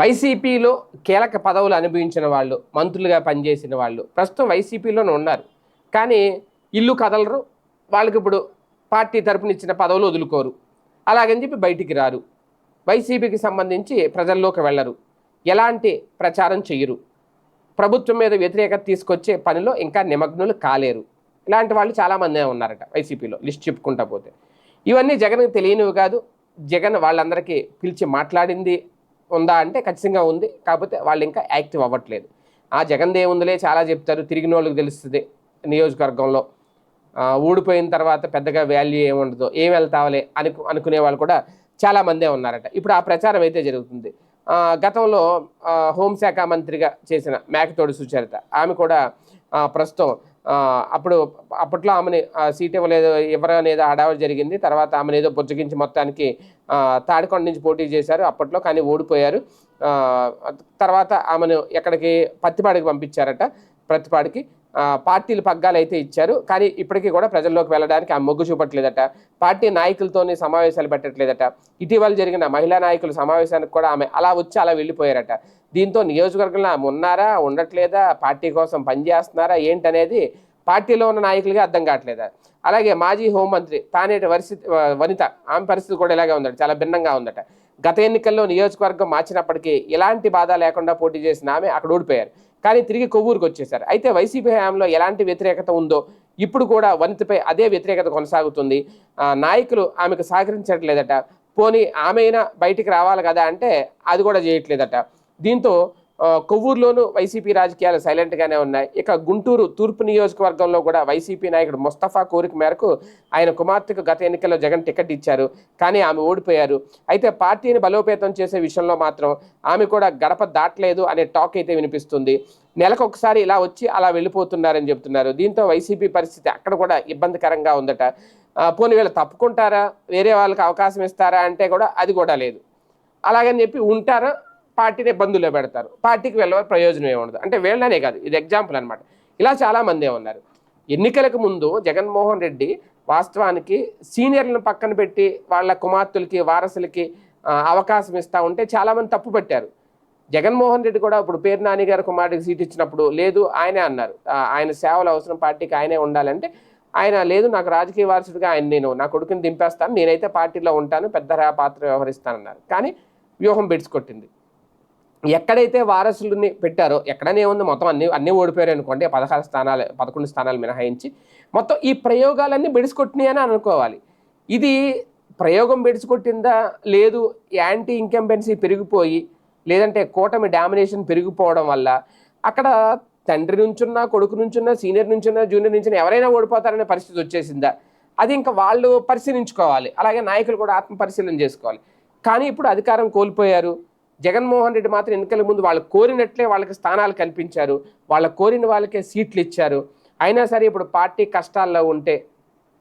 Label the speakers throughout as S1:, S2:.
S1: వైసీపీలో కీలక పదవులు అనుభవించిన వాళ్ళు మంత్రులుగా పనిచేసిన వాళ్ళు ప్రస్తుతం వైసీపీలోనే ఉన్నారు. కానీ ఇల్లు కదలరు వాళ్ళకి ఇప్పుడు పార్టీ తరపున ఇచ్చిన పదవులు వదులుకోరు. అలాగని చెప్పి బయటికి రారు. వైసీపీకి సంబంధించి ప్రజల్లోకి వెళ్ళరు. ఎలాంటి ప్రచారం చెయ్యరు. ప్రభుత్వం మీద వ్యతిరేకత తీసుకొచ్చే పనిలో ఇంకా నిమగ్నులు కాలేరు. ఇలాంటి వాళ్ళు చాలామందే ఉన్నారట వైసీపీలో లిస్ట్ చెప్పుకుంటా పోతే. ఇవన్నీ జగన్కి తెలియనివి కాదు. జగన్ వాళ్ళందరికీ పిలిచి మాట్లాడింది ఉందా అంటే ఖచ్చితంగా ఉంది. కాకపోతే వాళ్ళు ఇంకా యాక్టివ్ అవ్వట్లేదు. ఆ జగన్ దేవుందులే చాలా చెప్తారు. తిరిగిన వాళ్ళకి తెలుస్తుంది నియోజకవర్గంలో. ఊడిపోయిన తర్వాత పెద్దగా వాల్యూ ఏముండదు ఏం వెళ్తావలే అనుకు అనుకునే వాళ్ళు కూడా చాలామందే ఉన్నారట. ఇప్పుడు ఆ ప్రచారం అయితే జరుగుతుంది. గతంలో హోంశాఖ మంత్రిగా చేసిన మేకతోడు సుచరిత ఆమె కూడా ప్రస్తుతం అప్పుడు అప్పట్లో ఆమెని సీట్ ఇవ్వలేదు ఇవ్వరు అనేది హడావుడి జరిగింది. తర్వాత ఆమెను ఏదో బుజ్జగించి మొత్తానికి తాడికొండ నుంచి పోటీ చేశారు అప్పట్లో కానీ ఓడిపోయారు. తర్వాత ఆమెను ఎక్కడికి పత్తిపాడికి పంపించారట. ప్రతిపాడికి పార్టీలు పగ్గాలు అయితే ఇచ్చారు. కానీ ఇప్పటికీ కూడా ప్రజల్లోకి వెళ్ళడానికి ఆమె మొగ్గు చూపట్లేదట. పార్టీ నాయకులతోని సమావేశాలు పెట్టట్లేదట. ఇటీవల జరిగిన మహిళా నాయకుల సమావేశానికి కూడా ఆమె అలా వచ్చి అలా వెళ్ళిపోయారట. దీంతో నియోజకవర్గంలో ఆమె ఉన్నారా ఉండట్లేదా పార్టీ కోసం పనిచేస్తున్నారా ఏంటనేది పార్టీలో ఉన్న నాయకులకి అర్థం కావట్లేదా? అలాగే మాజీ హోంమంత్రి తానేటి పరిస్థితి వనిత ఆమె పరిస్థితి కూడా ఇలాగే ఉందట చాలా భిన్నంగా ఉందట. గత ఎన్నికల్లో నియోజకవర్గం మార్చినప్పటికీ ఎలాంటి బాధ లేకుండా పోటీ చేసిన ఆమె అక్కడ ఓడిపోయారు. కానీ తిరిగి కొవ్వూరుకు వచ్చేశారు అయితే వైసీపీ హయాంలో ఎలాంటి వ్యతిరేకత ఉందో ఇప్పుడు కూడా వనితపై అదే వ్యతిరేకత కొనసాగుతుంది. నాయకులు ఆమెకు సహకరించట్లేదట. పోనీ ఆమె అయినా బయటికి రావాలి కదా అంటే అది కూడా చేయట్లేదట. దీంతో కొవ్వూరులోనూ వైసీపీ రాజకీయాలు సైలెంట్గానే ఉన్నాయి. ఇక గుంటూరు తూర్పు నియోజకవర్గంలో కూడా వైసీపీ నాయకుడు ముస్తఫా కోరిక మేరకు ఆయన కుమార్తెకు గత ఎన్నికల్లో జగన్ టికెట్ ఇచ్చారు. కానీ ఆమె ఓడిపోయారు. అయితే పార్టీని బలోపేతం చేసే విషయంలో మాత్రం ఆమె కూడా గడప దాటలేదు అనే టాక్ అయితే వినిపిస్తుంది. నెలకు ఒకసారి ఇలా వచ్చి అలా వెళ్ళిపోతున్నారని చెప్తున్నారు. దీంతో వైసీపీ పరిస్థితి అక్కడ కూడా ఇబ్బందికరంగా ఉందట. పోనీ వీళ్ళు తప్పుకుంటారా? వేరే వాళ్ళకి అవకాశం ఇస్తారా అంటే కూడా అది కూడా లేదు. అలాగని చెప్పి ఉంటారా? పార్టీని ఇబ్బందుల్లో పెడతారు. పార్టీకి వెళ్ళ ప్రయోజనం ఏముండదు. అంటే వీళ్ళనే కాదు. ఇది ఎగ్జాంపుల్ అనమాట ఇలా చాలామందే ఉన్నారు. ఎన్నికలకు ముందు జగన్మోహన్ రెడ్డి వాస్తవానికి సీనియర్లను పక్కన పెట్టి వాళ్ళ కుమార్తెలకి వారసులకి అవకాశం ఇస్తూ ఉంటే చాలామంది తప్పు పెట్టారు. జగన్మోహన్ రెడ్డి కూడా ఇప్పుడు పేరు నాని గారి కుమారుడికి సీట్ ఇచ్చినప్పుడు లేదు ఆయనే అన్నారు. ఆయన సేవలు అవసరం పార్టీకి ఆయనే ఉండాలంటే ఆయన లేదు నాకు రాజకీయ వారసుడిగా ఆయన నేను నా కొడుకుని దింపేస్తాను నేనైతే పార్టీలో ఉంటాను పెద్ద పాత్ర వ్యవహరిస్తానన్నారు. కానీ వ్యూహం బెడిచికొట్టింది ఎక్కడైతే వారసులని పెట్టారో ఎక్కడనే ఉంది మొత్తం అన్ని అన్నీ ఓడిపోయారు అనుకోండి పదహారు స్థానాలు పదకొండు స్థానాలు మినహాయించి మొత్తం ఈ ప్రయోగాలన్నీ బెడిసికొట్టినాయి అనుకోవాలి. ఇది ప్రయోగం బెడిసికొట్టిందా? లేదు యాంటీ ఇంకంబెన్సీ పెరిగిపోయి లేదంటే కూటమి డామినేషన్ పెరిగిపోవడం వల్ల అక్కడ తండ్రి నుంచున్నా కొడుకు నుంచున్నా సీనియర్ నుంచున్నా జూనియర్ నుంచున్నా ఎవరైనా ఓడిపోతారనే పరిస్థితి వచ్చేసిందా? అది ఇంకా వాళ్ళు పరిశీలించుకోవాలి. అలాగే నాయకులు కూడా ఆత్మ పరిశీలన చేసుకోవాలి. కానీ ఇప్పుడు అధికారం కోల్పోయారు. జగన్మోహన్ రెడ్డి మాత్రం ఎన్నికల ముందు వాళ్ళు కోరినట్లే వాళ్ళకి స్థానాలు కల్పించారు. వాళ్ళ కోరిన వాళ్ళకే సీట్లు ఇచ్చారు. అయినా సరే ఇప్పుడు పార్టీ కష్టాల్లో ఉంటే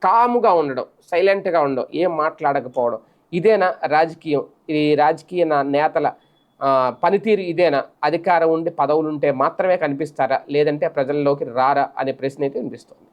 S1: కాముగా ఉండడం సైలెంట్గా ఉండడం ఏం మాట్లాడకపోవడం ఇదేనా రాజకీయం? ఈ రాజకీయ నా- నేతల పనితీరు ఇదేనా? అధికారం ఉండి పదవులు ఉంటే మాత్రమే కనిపిస్తారా? లేదంటే ప్రజల్లోకి రారా? అనే ప్రశ్న అయితే వినిపిస్తుంది.